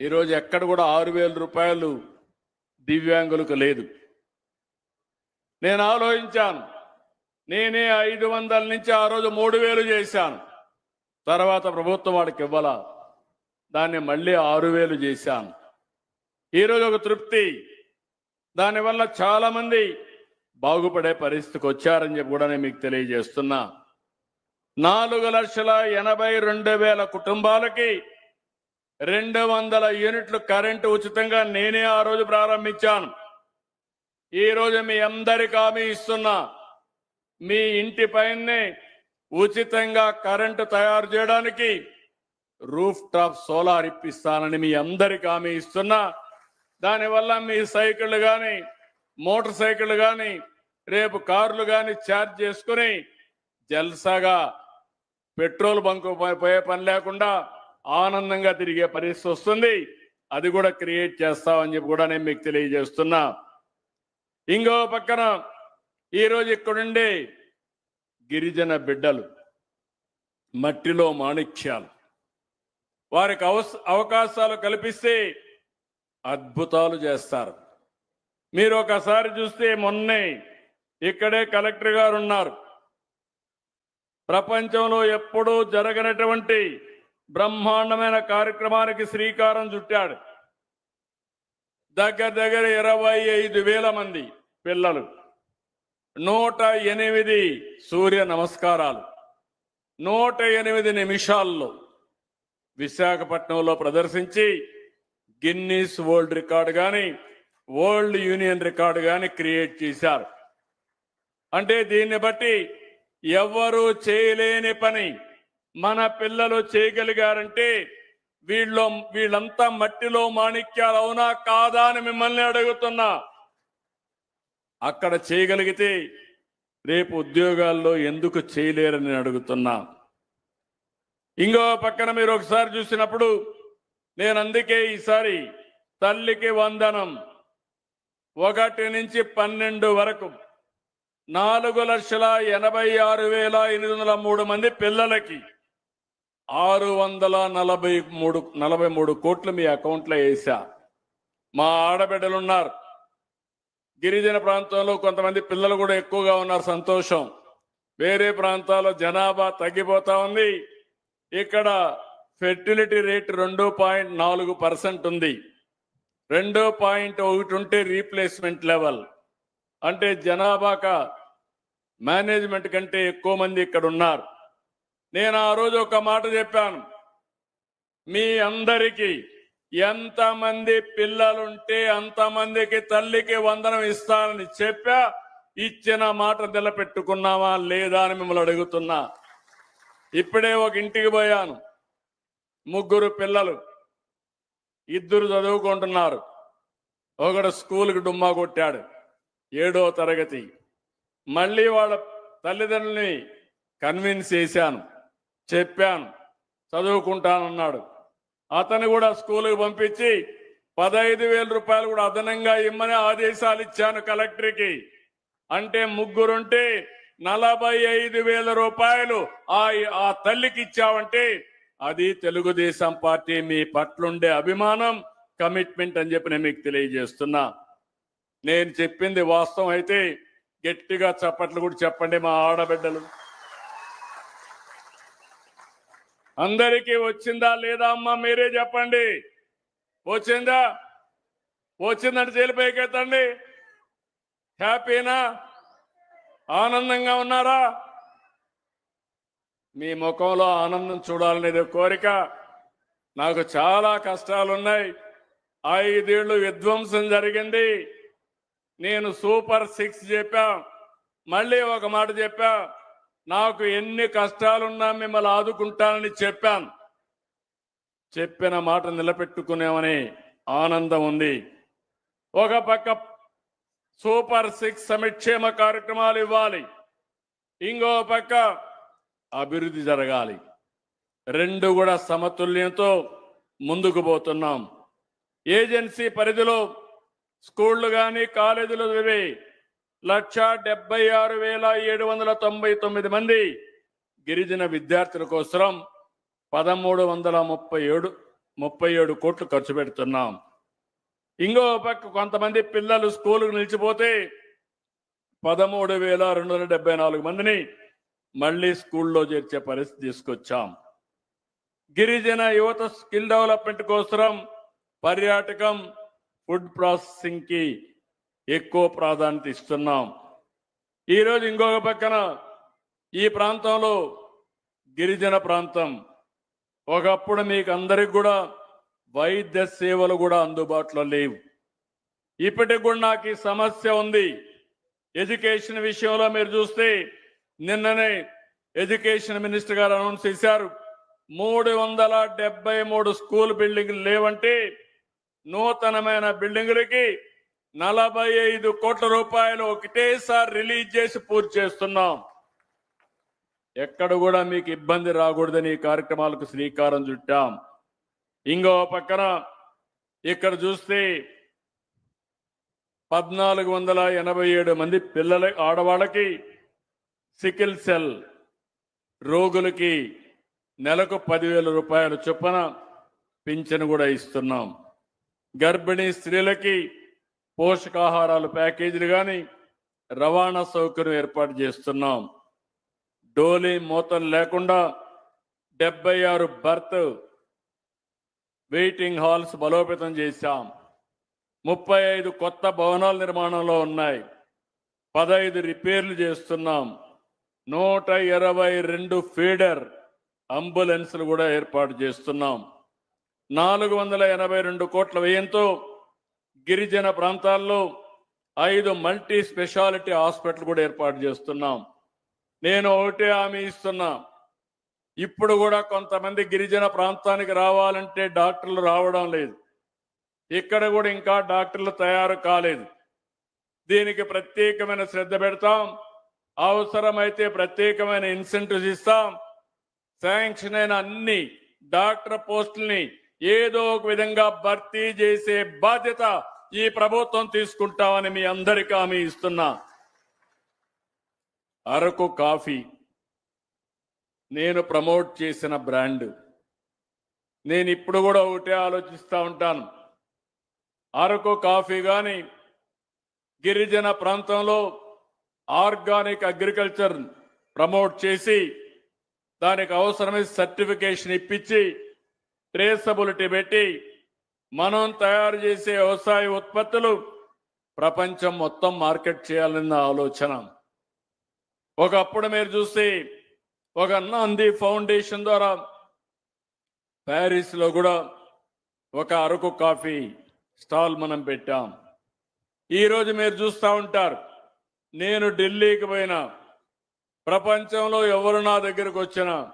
ఈరోజు ఎక్కడ కూడా ఆరు వేల రూపాయలు దివ్యాంగులకు లేదు. నేను ఆలోచించాను. నేనే ఐదు వందల నుంచి ఆ రోజు మూడు వేలు చేశాను. తర్వాత ప్రభుత్వం వాడికి ఇవ్వాల? దాన్ని మళ్ళీ ఆరు వేలు చేశాను. ఈరోజు ఒక తృప్తి. దానివల్ల చాలామంది బాగుపడే పరిస్థితికి వచ్చారని చెప్పి కూడా నేను మీకు తెలియజేస్తున్నా. నాలుగు లక్షల ఎనభై రెండు వేల కుటుంబాలకి రెండు వందల యూనిట్లు కరెంటు ఉచితంగా నేనే ఆ రోజు ప్రారంభించాను. ఈ రోజు మీ అందరికి హామీ ఇస్తున్నా. మీ ఇంటి పైనే ఉచితంగా కరెంటు తయారు చేయడానికి రూఫ్ టాప్ సోలార్ ఇప్పిస్తానని మీ అందరికి హామీ ఇస్తున్నా. దానివల్ల మీ సైకిళ్ళు కానీ మోటార్ సైకిళ్ళు కానీ రేపు కార్లు కానీ ఛార్జ్ చేసుకుని జల్సాగా పెట్రోల్ బంకు పోయే పని లేకుండా ఆనందంగా తిరిగే పరిస్థితి వస్తుంది. అది కూడా క్రియేట్ చేస్తామని చెప్పి కూడా నేను మీకు తెలియజేస్తున్నా. ఇంకో పక్కన ఈరోజు ఇక్కడుండే గిరిజన బిడ్డలు మట్టిలో మాణిక్యాలు. వారికి అవస్- అవకాశాలు కల్పిస్తే అద్భుతాలు చేస్తారు. మీరు ఒకసారి చూస్తే మొన్నే ఇక్కడే కలెక్టర్ గారు ఉన్నారు. ప్రపంచంలో ఎప్పుడూ జరగనటువంటి బ్రహ్మాండమైన కార్యక్రమానికి శ్రీకారం చుట్టాడు. దగ్గర దగ్గర ఇరవై ఐదు వేల మంది పిల్లలు. నూట ఎనిమిది సూర్య నమస్కారాలు. నూట ఎనిమిది నిమిషాల్లో విశాఖపట్నంలో ప్రదర్శించి గిన్నీస్ వరల్డ్ రికార్డు కానీ వరల్డ్ యూనియన్ రికార్డు కానీ క్రియేట్ చేశారు. అంటే దీన్ని బట్టి ఎవ్వరూ చేయలేని పని. మన పిల్లలు చేయగలిగారంటే వీళ్ళు వీళ్ళంతా మట్టిలో మాణిక్యాలు అవునా కాదా అని మిమ్మల్ని అడుగుతున్నా. అక్కడ చేయగలిగితే రేపు ఉద్యోగాల్లో ఎందుకు చేయలేరని నేను అడుగుతున్నా. ఇంకో పక్కన మీరు ఒకసారి చూసినప్పుడు నేను అందుకే ఈసారి తల్లికి వందనం. ఒకటి నుంచి పన్నెండు వరకు నాలుగు లక్షల ఎనభై ఆరు వేల ఎనిమిది వందల మూడు మంది పిల్లలకి ఆరు వందల నలభై మూడు నలభై మూడు కోట్లు మీ అకౌంట్లో వేసా. మా ఆడబిడ్డలున్నారు గిరిజన ప్రాంతంలో కొంతమంది పిల్లలు కూడా ఎక్కువగా ఉన్నారు. సంతోషం. వేరే ప్రాంతాల్లో జనాభా తగ్గిపోతా ఉంది. ఇక్కడ ఫెర్టిలిటీ రేట్ రెండు పాయింట్ నాలుగు పర్సెంట్ ఉంది. రెండు పాయింట్ ఒకటి ఉంటే రీప్లేస్మెంట్ లెవెల్. అంటే జనాభాక మేనేజ్మెంట్ కంటే ఎక్కువ మంది ఇక్కడ ఉన్నారు. నేను ఆ రోజు ఒక మాట చెప్పాను. మీ అందరికీ ఎంతమంది పిల్లలుంటే అంతమందికి తల్లికి వందనం ఇస్తానని చెప్పా ఇచ్చిన మాట నిలబెట్టుకున్నావా లేదా అని మిమ్మల్ని అడుగుతున్నా. ఇప్పుడే ఒక ఇంటికి పోయాను. ముగ్గురు పిల్లలు ఇద్దరు చదువుకుంటున్నారు. ఒకడు స్కూల్కి డుమ్మా కొట్టాడు. ఏడో తరగతి. మళ్ళీ వాళ్ళ తల్లిదండ్రుల్ని కన్విన్స్ చేశాను. చెప్పాను. చదువుకుంటానన్నాడు. అతను కూడా స్కూల్కి పంపించి పదహైదు వేల రూపాయలు కూడా అదనంగా ఇమ్మని ఆదేశాలు ఇచ్చాను కలెక్టర్కి. అంటే ముగ్గురుంటే నలభై ఐదు వేల రూపాయలు ఆ ఆ తల్లికి ఇచ్చావంటే అది తెలుగుదేశం పార్టీ మీ పట్లుండే అభిమానం కమిట్మెంట్ అని చెప్పి నేను మీకు తెలియజేస్తున్నా. నేను చెప్పింది వాస్తవం అయితే గట్టిగా చప్పట్లు కూడా చెప్పండి మా ఆడబిడ్డలు. అందరికీ వచ్చిందా లేదా అమ్మా మీరే చెప్పండి. వచ్చిందా? వచ్చిందంటే ఎత్తండి హ్యాపీనా? ఆనందంగా ఉన్నారా? మీ ముఖంలో ఆనందం చూడాలనేది కోరిక. నాకు చాలా కష్టాలు ఉన్నాయి ఐదేళ్ళు విధ్వంసం జరిగింది. నేను సూపర్ సిక్స్ చెప్పా. మళ్ళీ ఒక మాట చెప్పా. నాకు ఎన్ని కష్టాలున్నా మిమ్మల్ని ఆదుకుంటానని చెప్పాను. చెప్పిన మాట నిలబెట్టుకునేమని ఆనందం ఉంది. ఒక పక్క సూపర్ సిక్స్ సంక్షేమ కార్యక్రమాలు ఇవ్వాలి. ఇంకో పక్క అభివృద్ధి జరగాలి. రెండు కూడా సమతుల్యంతో ముందుకు పోతున్నాం. ఏజెన్సీ పరిధిలో స్కూళ్ళు కానీ కాలేజీలు చదివే లక్ష డెబ్బై ఆరు వేల ఏడు వందల తొంభై తొమ్మిది మంది గిరిజన విద్యార్థుల కోసం పదమూడు వందల ముప్పై ఏడు ముప్పై ఏడు కోట్లు ఖర్చు పెడుతున్నాం. ఇంకో పక్క కొంతమంది పిల్లలు స్కూలుకు నిలిచిపోతే పదమూడు వేల రెండు వందల డెబ్బై నాలుగు మందిని మళ్ళీ స్కూల్లో చేర్చే పరిస్థితి తీసుకొచ్చాం. గిరిజన యువత స్కిల్ డెవలప్మెంట్ కోసం పర్యాటకం ఫుడ్ ప్రాసెసింగ్కి ఎక్కువ ప్రాధాన్యత ఇస్తున్నాం. ఈరోజు ఇంకొక పక్కన ఈ ప్రాంతంలో గిరిజన ప్రాంతం. ఒకప్పుడు మీకు అందరికి కూడా వైద్య సేవలు కూడా అందుబాటులో లేవు. ఇప్పటికి కూడా నాకు ఈ సమస్య ఉంది. ఎడ్యుకేషన్ విషయంలో మీరు చూస్తే నిన్ననే ఎడ్యుకేషన్ మినిస్టర్ గారు అనౌన్స్ చేశారు. మూడు వందల డెబ్బై మూడు స్కూల్ బిల్డింగ్లు లేవంటే నూతనమైన బిల్డింగులకి నలభై ఐదు కోట్ల రూపాయలు ఒకటేసారి రిలీజ్ చేసి పూర్తి చేస్తున్నాం. ఎక్కడ కూడా మీకు ఇబ్బంది రాకూడదని ఈ కార్యక్రమాలకు శ్రీకారం చుట్టాం. ఇంకో పక్కన ఇక్కడ చూస్తే పద్నాలుగు వందల ఎనభై ఏడు మంది పిల్లల ఆడవాళ్ళకి సికిల్ సెల్ రోగులకి నెలకు పదివేల రూపాయల చొప్పున పింఛను కూడా ఇస్తున్నాం. గర్భిణీ స్త్రీలకి పోషకాహారాలు ప్యాకేజీలు కానీ రవాణా సౌకర్యం ఏర్పాటు చేస్తున్నాం. డోలీ మూతలు లేకుండా డెబ్బై ఆరు బర్త్ వెయిటింగ్ హాల్స్ బలోపేతం చేశాం. ముప్పై ఐదు కొత్త భవనాల నిర్మాణంలో ఉన్నాయి. పదహైదు రిపేర్లు చేస్తున్నాం. నూట ఇరవై రెండు ఫీడర్ అంబులెన్స్లు కూడా ఏర్పాటు చేస్తున్నాం. నాలుగు వందల ఎనభై రెండు కోట్ల వ్యయంతో గిరిజన ప్రాంతాల్లో ఐదు మల్టీ స్పెషాలిటీ హాస్పిటల్ కూడా ఏర్పాటు చేస్తున్నాం. నేను ఒకటే హామీ ఇస్తున్నా. ఇప్పుడు కూడా కొంతమంది గిరిజన ప్రాంతానికి రావాలంటే డాక్టర్లు రావడం లేదు. ఇక్కడ కూడా ఇంకా డాక్టర్లు తయారు కాలేదు. దీనికి ప్రత్యేకమైన శ్రద్ధ పెడతాం. అవసరమైతే ప్రత్యేకమైన ఇన్సెంటివ్స్ ఇస్తాం. శాంక్షన్ అయిన అన్ని డాక్టర్ పోస్టుల్ని ఏదో ఒక విధంగా భర్తీ చేసే బాధ్యత ఈ ప్రభుత్వం తీసుకుంటామని మీ అందరికీ హామీ ఇస్తున్నా. అరకు కాఫీ నేను ప్రమోట్ చేసిన బ్రాండ్. నేను ఇప్పుడు కూడా ఒకటే ఆలోచిస్తూ ఉంటాను. అరకు కాఫీ కానీ గిరిజన ప్రాంతంలో ఆర్గానిక్ అగ్రికల్చర్ ప్రమోట్ చేసి దానికి అవసరమైన సర్టిఫికేషన్ ఇప్పించి ట్రేసబిలిటీ పెట్టి మనం తయారు చేసే వ్యవసాయ ఉత్పత్తులు ప్రపంచం మొత్తం మార్కెట్ చేయాలన్న ఆలోచన. ఒకప్పుడు మీరు చూస్తే ఒక నంది ఫౌండేషన్ ద్వారా ప్యారిస్లో కూడా ఒక అరకు కాఫీ స్టాల్ మనం పెట్టాం. ఈరోజు మీరు చూస్తూ ఉంటారు నేను ఢిల్లీకి పోయినా ప్రపంచంలో ఎవరు నా దగ్గరకు వచ్చినా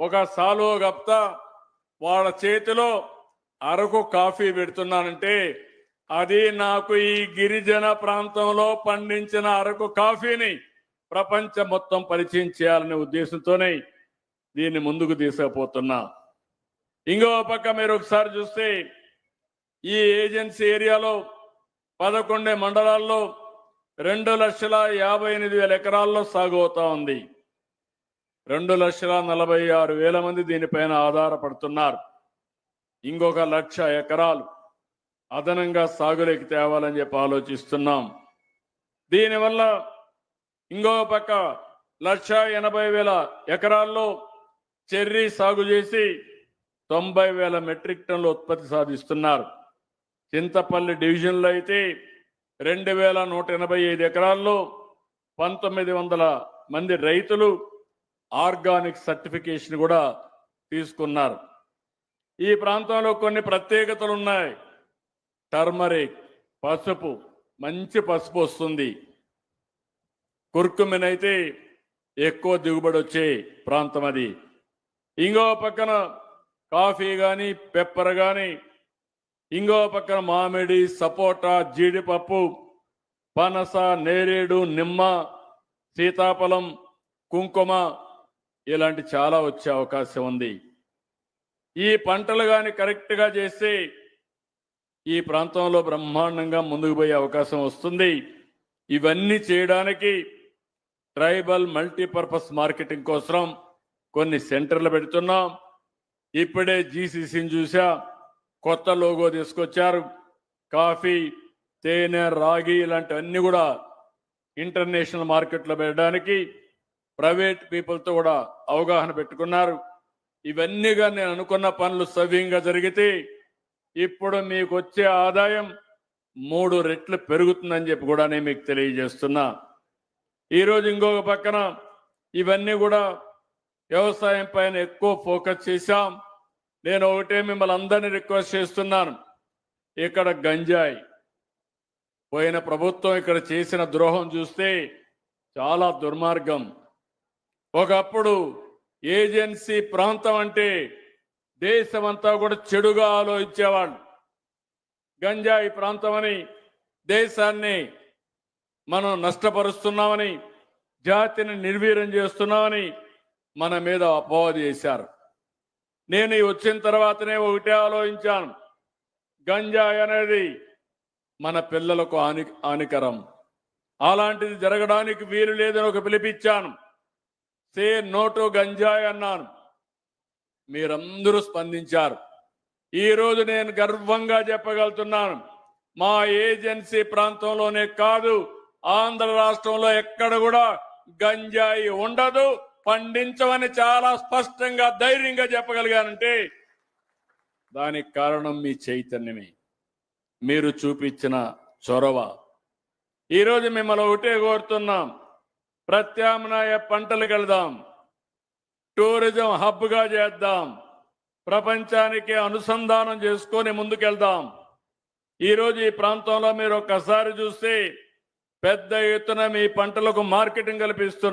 ఒక సాలో గప్తా వాళ్ళ చేతిలో అరకు కాఫీ పెడుతున్నానంటే అది నాకు ఈ గిరిజన ప్రాంతంలో పండించిన అరకు కాఫీని ప్రపంచం మొత్తం పరిచయం చేయాలనే ఉద్దేశంతోనే దీన్ని ముందుకు తీసుకుపోతున్నా. ఇంకో పక్క మీరు ఒకసారి చూస్తే ఈ ఏజెన్సీ ఏరియాలో పదకొండే మండలాల్లో రెండు లక్షల యాభై ఎనిమిది వేల ఎకరాల్లో సాగు అవుతా ఉంది. రెండు లక్షల నలభై ఆరు వేల మంది దీనిపైన ఆధారపడుతున్నారు. ఇంకొక లక్ష ఎకరాలు అదనంగా సాగులోకి తేవాలని చెప్పి ఆలోచిస్తున్నాం. దీనివల్ల ఇంకో పక్క లక్ష ఎనభై వేల ఎకరాల్లో చెర్రీ సాగు చేసి తొంభై వేల మెట్రిక్ టన్లు ఉత్పత్తి సాధిస్తున్నారు. చింతపల్లి డివిజన్లో అయితే రెండు వేల నూట ఎనభై ఐదు ఎకరాల్లో పంతొమ్మిది వందల మంది రైతులు ఆర్గానిక్ సర్టిఫికేషన్ కూడా తీసుకున్నారు. ఈ ప్రాంతంలో కొన్ని ప్రత్యేకతలు ఉన్నాయి. టర్మరిక్ పసుపు మంచి పసుపు వస్తుంది. కుర్కుమిన్ అయితే ఎక్కువ దిగుబడి వచ్చే ప్రాంతం అది. ఇంకో పక్కన కాఫీ కానీ పెప్పర్ కానీ ఇంకో పక్కన మామిడి సపోటా జీడిపప్పు పనస నేరేడు నిమ్మ సీతాఫలం కుంకుమ ఇలాంటి చాలా వచ్చే అవకాశం ఉంది. ఈ పంటలు కానీ కరెక్ట్గా చేస్తే ఈ ప్రాంతంలో బ్రహ్మాండంగా ముందుకు పోయే అవకాశం వస్తుంది. ఇవన్నీ చేయడానికి ట్రైబల్ మల్టీపర్పస్ మార్కెటింగ్ కోసం కొన్ని సెంటర్లు పెడుతున్నాం. ఇప్పుడే జీసీసీని చూసా కొత్త లోగో తీసుకొచ్చారు. కాఫీ తేనె రాగి ఇలాంటివన్నీ కూడా ఇంటర్నేషనల్ మార్కెట్లో పెట్టడానికి ప్రైవేట్ పీపుల్తో కూడా అవగాహన పెట్టుకున్నారు. ఇవన్నీగా నేను అనుకున్న పనులు సవ్యంగా జరిగితే ఇప్పుడు మీకు వచ్చే ఆదాయం మూడు రెట్లు పెరుగుతుందని చెప్పి కూడా నేను మీకు తెలియజేస్తున్నా. ఈరోజు ఇంకొక పక్కన ఇవన్నీ కూడా వ్యవసాయం పైన ఎక్కువ ఫోకస్ చేశాం. నేను ఒకటే మిమ్మల్ని అందరినీ రిక్వెస్ట్ చేస్తున్నాను. ఇక్కడ గంజాయి పోయిన ప్రభుత్వం ఇక్కడ చేసిన ద్రోహం చూస్తే చాలా దుర్మార్గం. ఒకప్పుడు ఏజెన్సీ ప్రాంతం అంటే దేశమంతా కూడా చెడుగా ఆలోచించేవాళ్ళు. గంజాయి ప్రాంతం అని దేశాన్ని మనం నష్టపరుస్తున్నామని జాతిని నిర్వీర్యం చేస్తున్నామని మన మీద అపవాదు చేశారు నేను వచ్చిన తర్వాతనే ఒకటే ఆలోచించాను. గంజాయి అనేది మన పిల్లలకు హాని హానికరం. అలాంటిది జరగడానికి వీలు లేదని ఒక పిలిపించాను. సే నోటు గంజాయి అన్నాను. మీరందరూ స్పందించారు. ఈరోజు నేను గర్వంగా చెప్పగలుగుతున్నాను. మా ఏజెన్సీ ప్రాంతంలోనే కాదు ఆంధ్ర రాష్ట్రంలో ఎక్కడ కూడా గంజాయి ఉండదు పండించమని చాలా స్పష్టంగా ధైర్యంగా చెప్పగలిగానంటే దానికి కారణం మీ చైతన్యమే. మీరు చూపించిన చొరవ. ఈరోజు మిమ్మల్ని ఒకటే కోరుతున్నాం. ప్రత్యామ్నాయ పంటలు కలదాం టూరిజం హబ్గా చేద్దాం. ప్రపంచానికి అనుసంధానం చేసుకొని ముందుకెళ్దాం. ఈరోజు ఈ ప్రాంతంలో మీరు ఒక్కసారి చూస్తే పెద్ద ఎత్తున మీ పంటలకు మార్కెటింగ్ కల్పిస్తున్నారు.